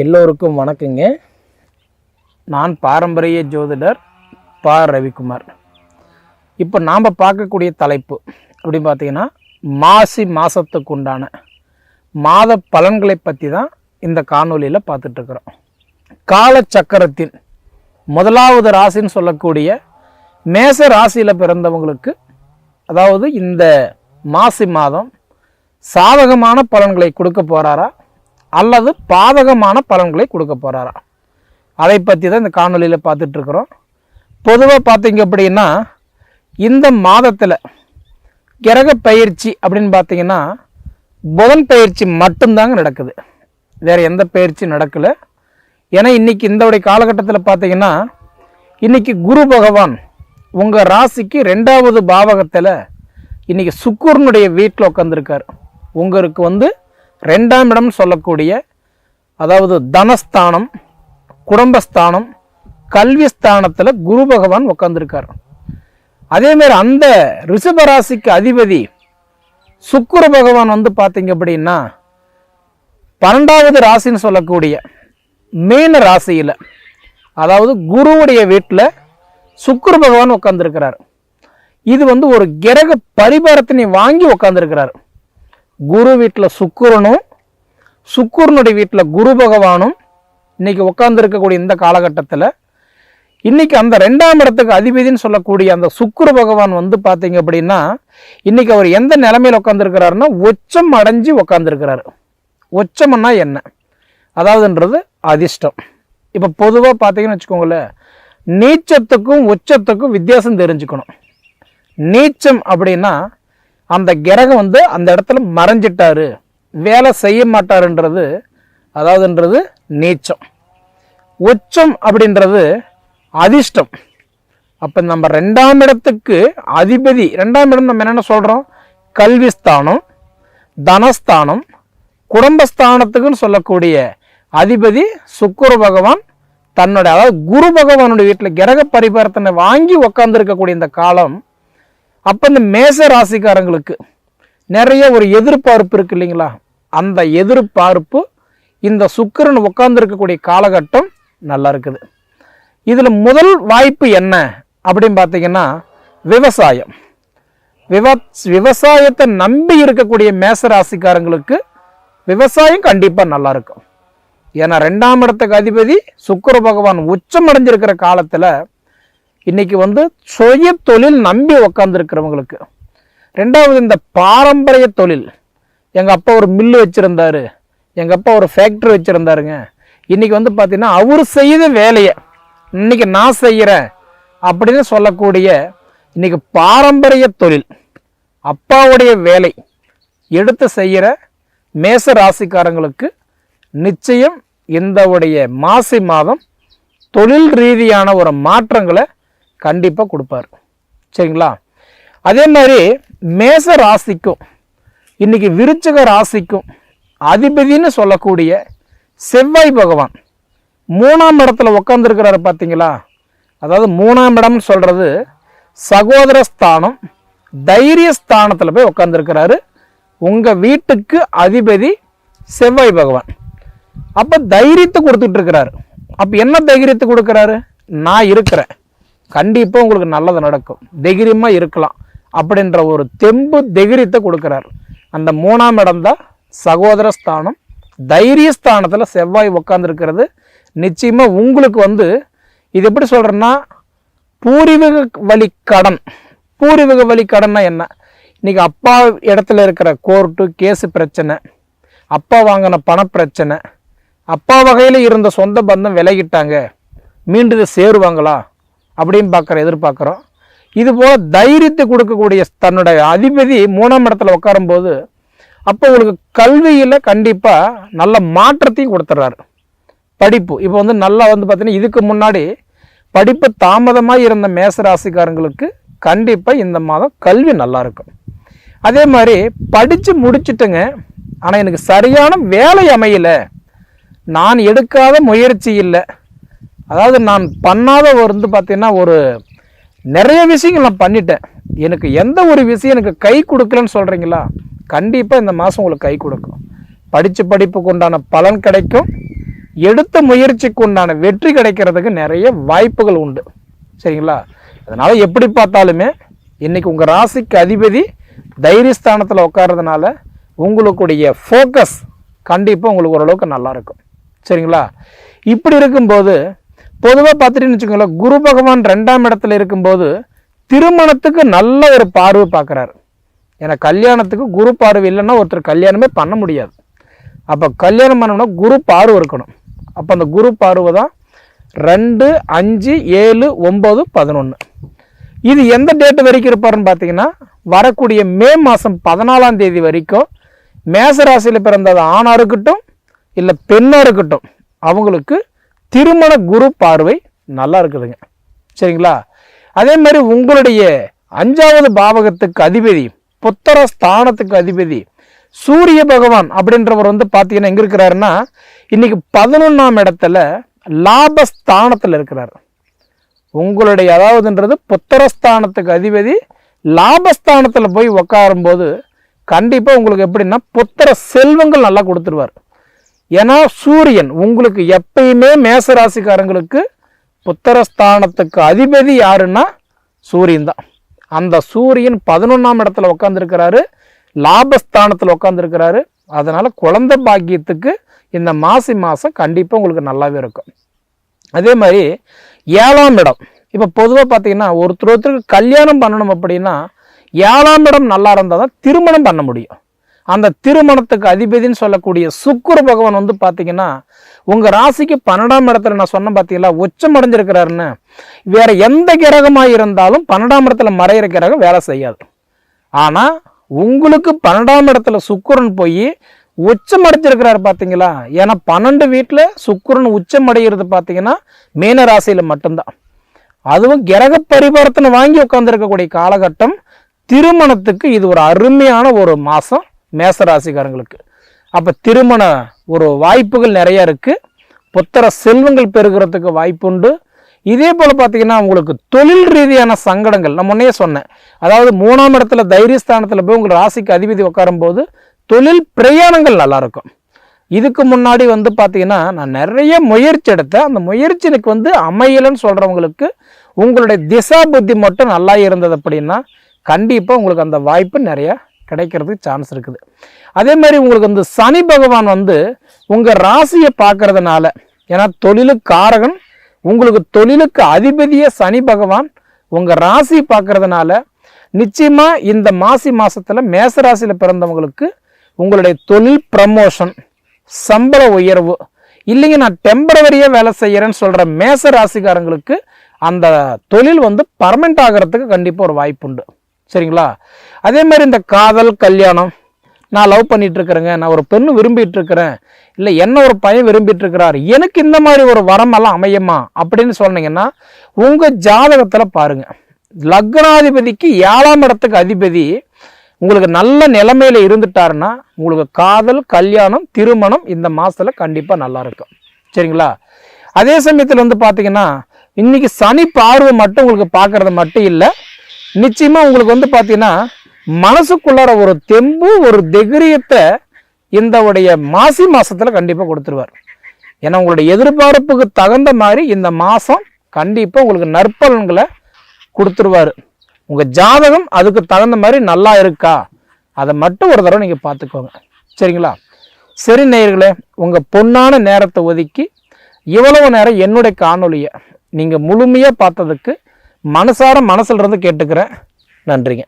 எல்லோருக்கும் வணக்கங்க. நான் பாரம்பரிய ஜோதிடர் பா. ரவிக்குமார். இப்போ நாம் பார்க்கக்கூடிய தலைப்பு அப்படின்னு பார்த்தீங்கன்னா மாசி மாதத்துக்கு உண்டான மாத பலன்களை பற்றி தான் இந்த காணொலியில் பார்த்துட்ருக்குறோம். காலச்சக்கரத்தின் முதலாவது ராசின்னு சொல்லக்கூடிய மேச ராசியில் பிறந்தவங்களுக்கு அதாவது இந்த மாசி மாதம் சாதகமான பலன்களை கொடுக்க போகிறாரா அல்லது பாதகமான பலன்களை கொடுக்க போகிறாரா அதை பற்றி தான் இந்த காணொலியில் பார்த்துட்ருக்குறோம் பொதுவாக பார்த்தீங்க அப்படின்னா இந்த மாதத்தில் கிரக பயிற்சி அப்படின்னு பார்த்தீங்கன்னா புதன் பயிற்சி மட்டும்தாங்க நடக்குது. வேறு எந்த பயிற்சி நடக்கலை. ஏன்னா இன்றைக்கி இந்த காலகட்டத்தில் பார்த்தீங்கன்னா இன்றைக்கி குரு பகவான் உங்கள் ராசிக்கு ரெண்டாவது பாவகத்தில் இன்றைக்கி சுக்குருனுடைய வீட்டில் உட்காந்துருக்கார் உங்களுக்கு வந்து ரெண்டாம் இடம் சொல்லக்கூடிய அதாவது தனஸ்தானம் குடும்பஸ்தானம் கல்வி ஸ்தானத்தில் குரு பகவான் உட்காந்துருக்கார் அதேமாரி அந்த ரிஷபராசிக்கு அதிபதி சுக்குர பகவான் வந்து பார்த்தீங்க அப்படின்னா பன்னெண்டாவது ராசின்னு சொல்லக்கூடிய மீன ராசியில் அதாவது குருவுடைய வீட்டில் சுக்குரு பகவான் உட்காந்துருக்கிறார் இது வந்து ஒரு கிரக பரிபாரத்தினை வாங்கி உட்காந்துருக்கிறார் குரு வீட்டில் சுக்குரனும் சுக்குரனுடைய வீட்டில் குரு பகவானும் இன்றைக்கி உட்காந்துருக்கக்கூடிய இந்த காலகட்டத்தில் இன்றைக்கி அந்த ரெண்டாம் இடத்துக்கு அதிபதினு சொல்லக்கூடிய அந்த சுக்குர பகவான் வந்து பார்த்தீங்க அப்படின்னா இன்றைக்கி அவர் எந்த நிலமையில் உட்காந்துருக்கிறாருன்னா ஒச்சம் அடைஞ்சு உட்காந்துருக்கிறாரு ஒச்சம்னா என்ன? அதாவதுன்றது அதிர்ஷ்டம். இப்போ பொதுவாக பார்த்தீங்கன்னு வச்சுக்கோங்களேன் நீச்சத்துக்கும் உச்சத்துக்கும் வித்தியாசம் தெரிஞ்சுக்கணும். நீச்சம் அப்படின்னா அந்த கிரகம் வந்து அந்த இடத்துல மறைஞ்சிட்டாரு. வேலை செய்ய மாட்டாருன்றது அதாவதுன்றது நீச்சம். உச்சம் அப்படின்றது அதிர்ஷ்டம். அப்போ நம்ம ரெண்டாம் இடத்துக்கு அதிபதி ரெண்டாம் இடம் நம்ம என்னென்ன சொல்கிறோம் கல்விஸ்தானம் தனஸ்தானம் குடும்பஸ்தானத்துக்குன்னு சொல்லக்கூடிய அதிபதி சுக்குரு பகவான் தன்னுடைய அதாவது குரு பகவானுடைய வீட்டில் கிரக பரிவர்த்தனை வாங்கி உக்காந்துருக்கக்கூடிய இந்த காலம் அப்போ இந்த மேச ராசிக்காரங்களுக்கு நிறைய ஒரு எதிர்பார்ப்பு இருக்கு இல்லைங்களா? அந்த எதிர்பார்ப்பு இந்த சுக்கரன் உட்கார்ந்துருக்கக்கூடிய காலகட்டம் நல்லா இருக்குது. இதில் முதல் வாய்ப்பு என்ன? அப்படின்னு பார்த்தீங்கன்னா விவசாயம். விவ விவசாயத்தை நம்பி இருக்கக்கூடிய மேச ராசிக்காரங்களுக்கு விவசாயம் கண்டிப்பாக நல்லா இருக்கும். ஏன்னா ரெண்டாம் இடத்துக்கு அதிபதி சுக்கிர பகவான் உச்சம் அடைஞ்சிருக்கிற காலத்தில் இன்னைக்கு வந்து சுய தொழில் நம்பி உக்காந்துருக்கிறவங்களுக்கு. ரெண்டாவது இந்த பாரம்பரிய தொழில். எங்கள் அப்பா ஒரு மில்லு வச்சுருந்தாரு. எங்கள் அப்பா ஒரு ஃபேக்ட்ரி வச்சுருந்தாருங்க. இன்றைக்கி வந்து பார்த்திங்கன்னா அவர் செய்த வேலையை இன்னைக்கு நான் செய்கிறேன் அப்படின்னு சொல்லக்கூடிய இன்றைக்கி பாரம்பரிய தொழில். அப்பாவுடைய வேலை எடுத்து செய்கிற மேச ராசிக்காரங்களுக்கு நிச்சயம் இந்த உடைய மாசி மாதம் தொழில் ரீதியான ஒரு மாற்றங்களை கண்டிப்பாக கொடுப்பார். சரிங்களா? அதே மாதிரி மேச ராசிக்கும் இன்னைக்கு விருச்சக ராசிக்கும் அதிபதினு சொல்லக்கூடிய செவ்வாய் பகவான் மூணாம் இடத்துல உட்காந்துருக்கிறாரு பார்த்தீங்களா அதாவது மூணாம் இடம்னு சொல்கிறது சகோதர ஸ்தானம் தைரிய ஸ்தானத்தில் போய் உட்காந்துருக்கிறாரு உங்கள் வீட்டுக்கு அதிபதி செவ்வாய் பகவான். அப்போ தைரியத்தை கொடுத்துட்ருக்கிறாரு அப்போ என்ன தைரியத்தை கொடுக்குறாரு? நான் இருக்கிறேன். கண்டிப்பாக உங்களுக்கு நல்லது நடக்கும். தைரியமாக இருக்கலாம். அப்படின்ற ஒரு தெம்பு தைரியத்தை கொடுக்குறாரு. அந்த மூணாம் இடம் தான் சகோதர ஸ்தானம். தைரிய ஸ்தானத்தில் செவ்வாய் உட்காந்துருக்கிறது நிச்சயமாக உங்களுக்கு வந்து இது எப்படி சொல்கிறேன்னா பூர்வீக வழி கடன். பூர்வீக வழி கடன்னா என்ன? இன்றைக்கி அப்பா இடத்துல இருக்கிற கோர்ட்டு கேஸு பிரச்சனை. அப்பா வாங்கின பணப்பிரச்சனை அப்பா வகையில் இருந்த சொந்த பந்தம் விலகிட்டாங்க. மீண்டும் சேருவாங்களா? அப்படின்னு பார்க்குற எதிர்பார்க்குறோம். இது போல் தைரியத்தை கொடுக்கக்கூடிய தன்னுடைய அதிபதி மூணாம் இடத்துல உட்காரும்போது அப்போ உங்களுக்கு கல்வியில் கண்டிப்பாக நல்ல மாற்றத்தையும் கொடுத்துட்றாரு படிப்பு. இப்போ வந்து நல்லா வந்து பார்த்தீங்கன்னா இதுக்கு முன்னாடி படிப்பு தாமதமாக இருந்த மேச ராசிக்காரங்களுக்கு கண்டிப்பாக இந்த மாதம் கல்வி நல்லாயிருக்கும் அதே மாதிரி படித்து முடிச்சிட்டுங்க ஆனால் எனக்கு சரியான வேலை அமையலை. நான் எடுக்காத முயற்சி இல்லை. அதாவது நான் பண்ணாத ஒரு வந்து பார்த்தீங்கன்னா ஒரு நிறைய விஷயங்கள் நான் பண்ணிட்டேன். எனக்கு எந்த ஒரு விஷயம் எனக்கு கை கொடுக்கலன்னு சொல்கிறீங்களா கண்டிப்பாக இந்த மாதம் உங்களுக்கு கை கொடுக்கும். படித்த படிப்புக்கு உண்டான பலன் கிடைக்கும். எடுத்த முயற்சிக்கு உண்டான வெற்றி கிடைக்கிறதுக்கு நிறைய வாய்ப்புகள் உண்டு. சரிங்களா? அதனால் எப்படி பார்த்தாலுமே இன்னைக்கு உங்கள் ராசிக்கு அதிபதி தைரியஸ்தானத்தில் உட்கார்றதுனால உங்களுக்குடைய ஃபோக்கஸ் கண்டிப்பாக உங்களுக்கு ஓரளவுக்கு நல்லாயிருக்கும் சரிங்களா? இப்படி இருக்கும்போது பொதுவாக பார்த்துட்டீங்கன்னு வச்சுக்கோங்களேன் குரு பகவான் ரெண்டாம் இடத்துல இருக்கும்போது திருமணத்துக்கு நல்ல ஒரு பார்வை பார்க்குறாரு ஏன்னா கல்யாணத்துக்கு குரு பார்வை இல்லைன்னா ஒருத்தர் கல்யாணமே பண்ண முடியாது. அப்போ கல்யாணம் பண்ணணும்னா குரு பார்வை இருக்கணும். அப்போ அந்த குரு பார்வை தான் ரெண்டு அஞ்சு ஏழு ஒம்பது பதினொன்று இது எந்த டேட்டு வரைக்கும் இருப்பாருன்னு பார்த்தீங்கன்னா வரக்கூடிய மே மாதம் பதினாலாம் தேதி வரைக்கும் மேசராசியில் பிறந்தது ஆணாக இருக்கட்டும் இல்லை பெண்ணாக இருக்கட்டும் அவங்களுக்கு திருமண குரு பார்வை நல்லா இருக்குதுங்க. சரிங்களா? அதே மாதிரி உங்களுடைய அஞ்சாவது பாவகத்துக்கு அதிபதி புத்தர ஸ்தானத்துக்கு அதிபதி சூரிய பகவான் அப்படின்றவர் வந்து பார்த்தீங்கன்னா எங்கே இருக்கிறாருன்னா இன்னைக்கு பதினொன்றாம் இடத்துல லாபஸ்தானத்தில் இருக்கிறார். உங்களுடைய அதாவதுன்றது புத்திரஸ்தானத்துக்கு அதிபதி லாபஸ்தானத்தில் போய் உக்காரும்போது கண்டிப்பாக உங்களுக்கு எப்படின்னா புத்திர செல்வங்கள் நல்லா கொடுத்துருவார். ஏன்னா சூரியன் உங்களுக்கு எப்பயுமே மேச ராசிக்காரங்களுக்கு புத்திரஸ்தானத்துக்கு அதிபதி யாருன்னா சூரியன் தான். அந்த சூரியன் பதினொன்றாம் இடத்துல உட்காந்துருக்கிறாரு லாபஸ்தானத்தில் உட்காந்துருக்கிறாரு அதனால் குழந்தை பாக்கியத்துக்கு இந்த மாசி மாதம் கண்டிப்பாக உங்களுக்கு நல்லாவே இருக்கும். அதே மாதிரி ஏழாம் இடம். இப்போ பொதுவாக பார்த்தீங்கன்னா ஒருத்தர் ஒருத்தருக்கு கல்யாணம் பண்ணணும் அப்படின்னா ஏழாம் இடம் நல்லா இருந்தால் தான் திருமணம் பண்ண முடியும். அந்த திருமணத்துக்கு அதிபதினு சொல்லக்கூடிய சுக்குர பகவான் வந்து பார்த்தீங்கன்னா உங்கள் ராசிக்கு பன்னெண்டாம் இடத்துல நான் சொன்னேன் பார்த்தீங்களா உச்சம் அடைஞ்சிருக்கிறாருன்னு. வேற எந்த கிரகமாக இருந்தாலும் பன்னெண்டாம் இடத்துல மறையிற கிரகம் வேலை செய்யாது. ஆனால் உங்களுக்கு பன்னெண்டாம் இடத்துல சுக்குரன் போய் உச்சம் அடைஞ்சிருக்கிறாரு பார்த்தீங்களா ஏன்னா பன்னெண்டு வீட்டில் சுக்குரன் உச்சம் அடைகிறது பார்த்தீங்கன்னா மீன ராசியில் மட்டும்தான். அதுவும் கிரக பரிவர்த்தனை வாங்கி உட்காந்துருக்கக்கூடிய காலகட்டம் திருமணத்துக்கு இது ஒரு அருமையான ஒரு மாதம் மேசராசிக்காரங்களுக்கு. அப்போ திருமண ஒரு வாய்ப்புகள் நிறையா இருக்குது புத்திர செல்வங்கள் பெருகிறதுக்கு வாய்ப்புண்டு. இதே போல் பார்த்தீங்கன்னா உங்களுக்கு தொழில் ரீதியான சங்கடங்கள் நான் முன்னையே சொன்னேன். அதாவது மூணாம் இடத்துல தைரியஸ்தானத்தில் போய் உங்கள் ராசிக்கு அதிபதி உட்காரும்போது தொழில் பிரயாணங்கள் நல்லாயிருக்கும் இதுக்கு முன்னாடி வந்து பார்த்தீங்கன்னா நான் நிறைய முயற்சி எடுத்தேன். அந்த முயற்சி எனக்கு வந்து அமையலன்னு சொல்கிறவங்களுக்கு உங்களுடைய திசா புத்தி மட்டும் நல்லா இருந்தது அப்படின்னா கண்டிப்பாக உங்களுக்கு அந்த வாய்ப்பு நிறையா கிடைக்கிறதுக்கு சான்ஸ் இருக்குது. அதே மாதிரி உங்களுக்கு வந்து சனி பகவான் வந்து உங்கள் ராசியை பார்க்கறதுனால ஏன்னா தொழிலுக்கு காரகன் உங்களுக்கு தொழிலுக்கு அதிபதியே சனி பகவான் உங்கள் ராசி பார்க்கறதுனால நிச்சயமாக இந்த மாசி மாதத்தில் மேச ராசியில் பிறந்தவங்களுக்கு உங்களுடைய தொழில் ப்ரமோஷன் சம்பள உயர்வு இல்லைங்க நான் டெம்பரவரியாக வேலை செய்கிறேன்னு சொல்கிற மேச ராசிக்காரங்களுக்கு அந்த தொழில் வந்து பர்மனெண்ட் ஆகிறதுக்கு கண்டிப்பாக ஒரு வாய்ப்பு உண்டு சரிங்களா? அதே மாதிரி இந்த காதல் கல்யாணம் நான் லவ் பண்ணிட்டு இருக்கிறேங்க நான் ஒரு பெண்ணு விரும்பிட்டு இருக்கிறேன் இல்லை என்ன ஒரு பையன் விரும்பிட்டு இருக்கிறாரு எனக்கு இந்த மாதிரி ஒரு வரமெல்லாம் அமையுமா? அப்படின்னு சொன்னீங்கன்னா உங்கள் ஜாதகத்தில் பாருங்க. லக்னாதிபதிக்கு ஏழாம் இடத்துக்கு அதிபதி உங்களுக்கு நல்ல நிலைமையில இருந்துட்டாருன்னா உங்களுக்கு காதல் கல்யாணம் திருமணம் இந்த மாசத்துல கண்டிப்பா நல்லா இருக்கும். சரிங்களா? அதே சமயத்தில் வந்து பார்த்தீங்கன்னா இன்னைக்கு சனி பார்வை மட்டும் உங்களுக்கு பார்க்குறது மட்டும் இல்லை நிச்சயமா உங்களுக்கு வந்து பார்த்தீங்கன்னா மனசுக்குள்ளார ஒரு தெம்பு ஒரு தைரியத்தை இந்த உடைய மாசி மாசத்துல கண்டிப்பாக கொடுத்துருவார். ஏன்னா உங்களுடைய எதிர்பார்ப்புக்கு தகுந்த மாதிரி இந்த மாதம் கண்டிப்பாக உங்களுக்கு நற்பலன்களை கொடுத்துருவாரு. உங்கள் ஜாதகம் அதுக்கு தகுந்த மாதிரி நல்லா இருக்கா? அதை மட்டும் ஒரு தடவை நீங்கள் பார்த்துக்கோங்க. சரிங்களா? சரி நேயர்களே உங்கள் பொன்னான நேரத்தை ஒதுக்கி இவ்வளவு நேரம் என்னுடைய காணொலியை நீங்கள் முழுமையாக பார்த்ததுக்கு மனசார மனசில் இருந்து கேட்டுக்கிறேன். நன்றிங்க.